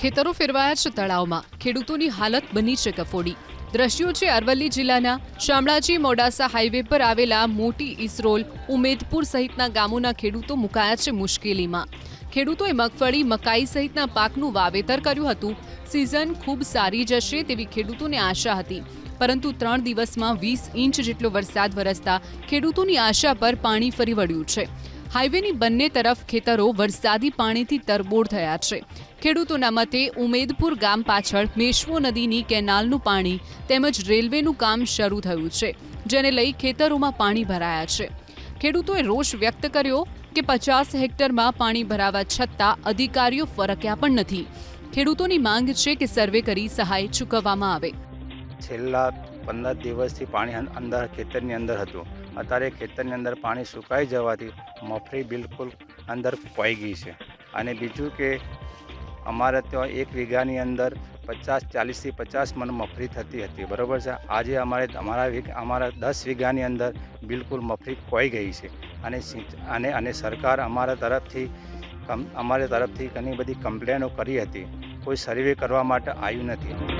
ખેતરો ફેરવાયા છે તળાવમાં. ખેડૂતોની હાલત બની છે કફોડી. દ્રશ્યો છે અરવલ્લી જિલ્લાના શામળાજી મોડાસા હાઈવે પર આવેલા મોટી ઇસરોલ ઉમેદપુર સહિતના ગામોના ખેડૂતો મુકાયા છે મુશ્કેલીમાં. ખેડૂતોએ મગફળી, મકાઈ સહિતના પાકનું વાવેતર કર્યું હતું. સિઝન ખૂબ સારી જશે તેવી ખેડૂતોને આશા હતી. પરંતુ ત્રણ દિવસમાં વીસ ઇંચ જેટલો વરસાદ વરસતા ખેડૂતોની આશા પર પાણી ફરી વળ્યું છે. હાઈવેની બંને તરફ ખેતરો વરસાદી પાણીથી તરબોળ થયા છે. ખેડૂતોના મતે ઉમેદપુર ગામ પાછળ મેશ્વો નદીની કેનાલનું પાણી તેમજ રેલવેનું કામ શરૂ થયું છે, જેને લઈ ખેતરોમાં પાણી ભરાયા છે. ખેડૂતોએ રોષ વ્યક્ત કર્યો કે પચાસ હેક્ટરમાં પાણી ભરાવા છતાં અધિકારીઓ ફરક્યા પણ નથી. ખેડૂતોની માંગ છે કે સર્વે કરી સહાય ચૂકવવામાં આવે. છેલ્લા પંદર દિવસથી પાણી અંદર ખેતરની અંદર હતું. અત્યારે ખેતરની અંદર પાણી સુકાઈ જવાથી મફરી બિલકુલ અંદર ખોવાઈ ગઈ છે. અને બીજું કે અમારે ત્યાં એક વીઘાની અંદર પચાસ, ચાલીસથી પચાસ મણ મફરી થતી હતી. બરાબર છે? આજે અમારે અમારા અમારા દસ વીઘાની અંદર બિલકુલ મફરી ખોવાઈ ગઈ છે. અને અને અને સરકાર અમારા તરફથી અમારી તરફથી ઘણી બધી કમ્પ્લેનો કરી હતી. કોઈ સર્વે કરવા માટે આવ્યું નથી.